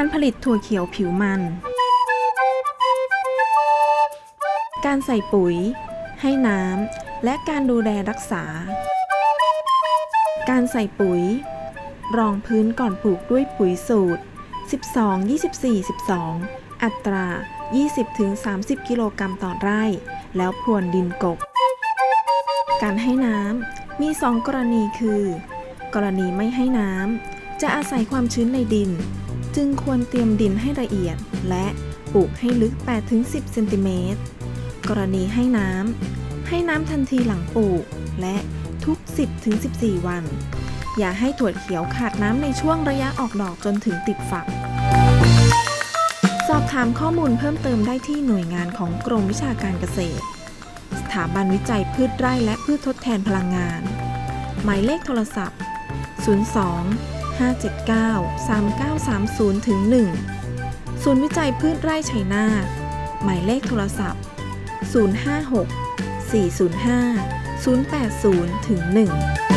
การผลิตถั่วเขียวผิวมัน การใส่ปุ๋ย ให้น้ำ และการดูแลรักษา การใส่ปุ๋ย รองพื้นก่อนปลูกด้วยปุ๋ยสูตร 12 24 12 อัตรา 20-30 กิโลกรัมต่อไร่ แล้วพรวนดินกบ การให้น้ำ มี 2 กรณีคือ กรณีไม่ให้น้ำ จะอาศัยความชื้นในดิน จึงควรเตรียมดินให้ละเอียด และปลูกให้ลึก 8-10 เซนติเมตร กรณีให้น้ำ ให้น้ำทันทีหลังปลูก และทุก 10-14 วัน อย่าให้ถั่วเขียวขาดน้ำในช่วงระยะออกดอกจนถึงติดฝัก สอบถามข้อมูลเพิ่มเติมได้ที่หน่วยงานของกรมวิชาการเกษตร สถาบันวิจัยพืชไร่และพืชทดแทนพลังงาน หมายเลขโทรศัพท์ 02 579 3930ถึง1ศูนย์วิจัยพืชไร่ชัยนาหมายเลขโทรศัพท์ 056 405 080ถึง1